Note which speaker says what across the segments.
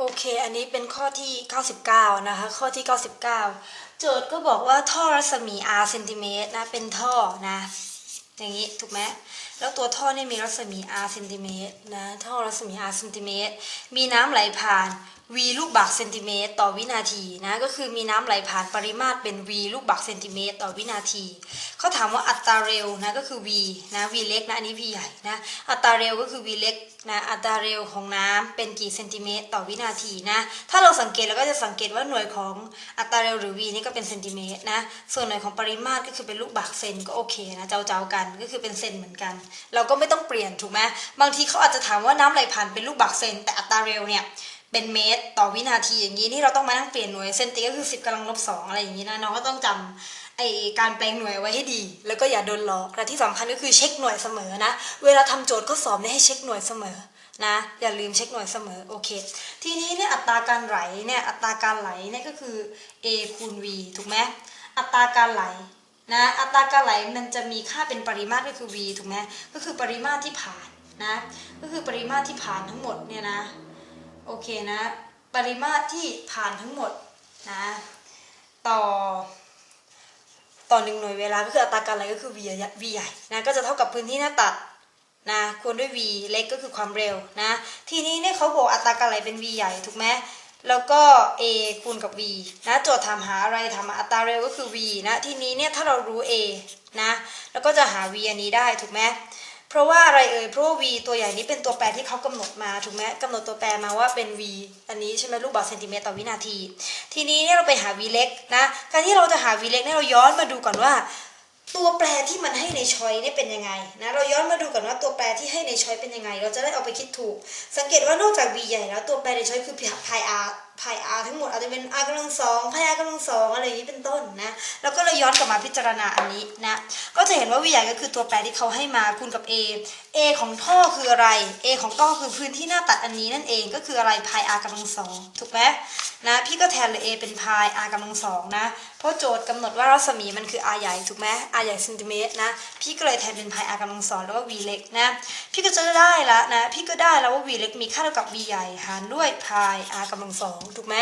Speaker 1: โอเค อันนี้เป็นข้อที่ 99 นะคะ ข้อที่ 99 โจทย์ก็บอกว่าท่อรัศมี r เซนติเมตรนะ เป็นท่อนะ อย่างนี้ ถูกไหม แล้วตัวท่อเนี่ยมีรัศมี r เซนติเมตรนะ ท่อรัศมี r เซนติเมตร มีน้ำไหลผ่าน v ลูกบาศก์เซนติเมตรต่อวินาทีนะก็คือมีน้ำไหลผ่านปริมาตรเป็น v ลูกบาศก์เซนติเมตรต่อวินาทีเขาถามว่าอัตราเร็วนะก็คือ v นะ v เล็กนะอันนี้ v ใหญ่นะอัตราเร็วก็คือ v เล็กนะอัตราเร็วของน้ำเป็นกี่เซนติเมตรต่อวินาทีนะถ้าเราสังเกตเราก็จะสังเกตว่าหน่วยของอัตราเร็วหรือ v นี่ก็เป็นเซนติเมตรนะส่วนหน่วยของปริมาตรก็คือเป็นลูกบาศก์เซนก็โอเคนะเจ้าๆกันก็คือเป็นเซนเหมือนกัน เราก็ไม่ต้องเปลี่ยนถูกไหมบางทีเขาอาจจะถามว่าน้ำไหลผ่านเป็นลูกบาศก์เซนแต่อัตราเร็วเนี่ย เป็นเมตรต่อวินาทีอย่างนี้นี่เราต้องมานั่งเปลี่ยนหน่วยเซนติก็คือ 10กำลังลบสองอะไรอย่างนี้นะน้องก็ต้องจำไอการแปลงหน่วยไว้ให้ดี แล้วก็อย่าโดนหลอกและที่สำคัญก็คือเช็คหน่วยเสมอนะเวลาทำโจทย์ข้อสอบเนี่ยให้เช็คหน่วยเสมอนะอย่าลืมเช็คหน่วยเสมอโอเค ทีนี้เนี่ยอัตราการไหลเนี่ยอัตราการไหลเนี่ยก็คือ a คูณ v ถูกไหมอัตราการไหลนะอัตราการไหลมันจะมีค่าเป็นปริมาตรก็คือ v ถูกไหมก็คือปริมาตรที่ผ่านนะก็คือปริมาตรที่ผ่านทั้งหมดเนี่ยนะ โอเคนะ ปริมาตรที่ผ่านทั้งหมดนะต่อต่อหนึ่งหน่วยเวลาก็คืออัตราการไหลก็คือ v ใหญ่ v ใหญ่นะก็จะเท่ากับพื้นที่หน้าตัดนะคูณด้วย v เล็กก็คือความเร็วนะทีนี้เนี่ยเขาบอกอัตราการไหลเป็น v ใหญ่ถูกไหมแล้วก็ a คูณกับ v นะโจทย์ถามหาอะไรถามหาอัตราเร็วก็คือ v นะทีนี้เนี่ยถ้าเรารู้ a นะแล้วก็จะหา v อันนี้ได้ถูกไหม เพราะว่าอะไรเอ่ยเพราะว่า v ตัวใหญ่นี้เป็นตัวแปรที่เขากำหนดมาถูกไหมกำหนดตัวแปรมาว่าเป็น v อันนี้ใช่ไหมลูกบาศก์เซนติเมตรต่อวินาที ทีนี้เนี่ยเราไปหา v เล็กนะการที่เราจะหา v เล็กเนี่ยเราย้อนมาดูก่อนว่า ตัวแปรที่มันให้ในชอยเนี่ยเป็นยังไงนะเราย้อนมาดูก่อนว่าตัวแปรที่ให้ในชอยเป็นยังไง เราจะได้เอาไปคิดถูก สังเกตว่านอกจาก v ใหญ่แล้วตัวแปรในชอยคือ pi r pi r ทั้งหมดอาจจะเป็น r กำลังสอง pi r กำลังสองอะไรอย่างนี้เป็นต้นนะ แล้วก็เลยย้อนกลับมาพิจารณาอันนี้นะ ก็จะเห็นว่า v ใหญ่ก็คือตัวแปรที่เขาให้มาคูณกับ a a ของท่อคืออะไร a ของท่อคือพื้นที่หน้าตัดอันนี้นั่นเองก็คืออะไร pi r กำลังสองถูกไหมนะ พี่ก็แทนเลย a เป็น pi r กำลังสองนะ เพราะโจทย์กำหนดว่ารัศมีมันคือ r ใหญ่ถูกไหม r ใหญ่เซนติเมตรนะ พี่ก็เลยแทนเป็น pi r กำลังสองแล้วก็ v เล็กนะ พี่ก็จะได้ละนะ พี่ก็ได้แล้วว่า v เล็กมีค่าเท่ากับ v ใหญ่หารด้วย pi r กำลังสองถูกไหม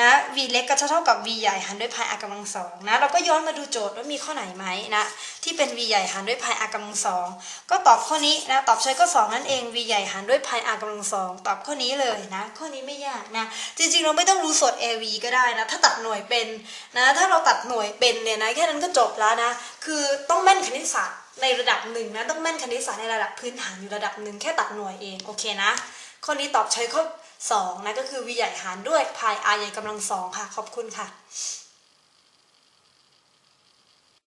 Speaker 1: นะ v เล็กก็จะเท่ากับ v ใหญ่หารด้วย pi r กำลังสองนะ เราก็ย้อนมาดูโจทย์ว่ามีข้อไหนไหมนะ ที่เป็น v ใหญ่หารด้วย pi r กำลังสองก็ตอบข้อนี้นะ ตอบใช้ก็ 2 นั่นเอง v ใหญ่หารด้วย pi r กำลังสองตอบข้อนี้เลยนะ ข้อนี้ไม่ยากนะ จริงๆ เราไม่ต้องรู้สด av ก็ได้นะ ถ้าตัดหน่วยเป็นนะ ถ้าเราตัดหน่วยเป็นเนี่ยนะ แค่นั้นก็จบแล้วนะ คือต้องแม่นคณิตศาสตร์ ในระดับหนึ่งนะต้องแม่นคณิตศาสตร์ในระดับพื้นฐานอยู่ระดับหนึ่งแค่ตัดหน่วยเองโอเคนะข้อนี้ตอบใช้ข้อ2นะก็คือ v ใหญ่หารด้วย pi r ใหญ่กำลังสองค่ะ ขอบคุณค่ะ